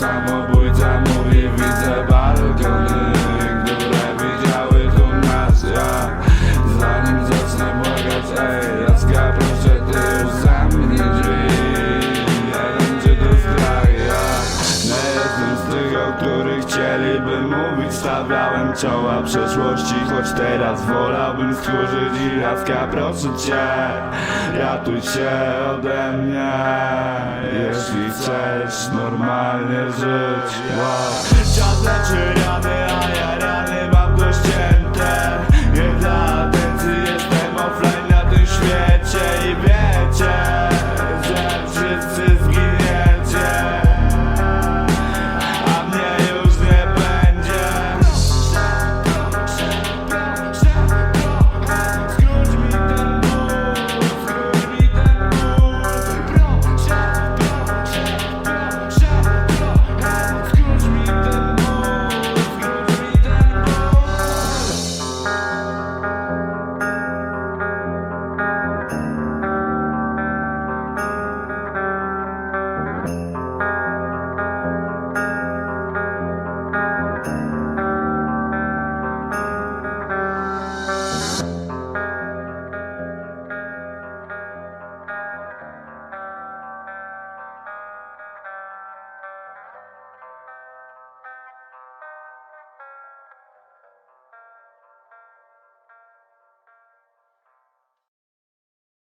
Samambu mówić stawiałem czoła przeszłości Choć teraz wolałbym skurzyć i laska proszę cię Ratuj się ode mnie. Jeśli chcesz normalnie żyć wow. Czas leczy rany, a ja rany mam dościęte. Nie dla atencji jestem offline na tym świecie I wiecie.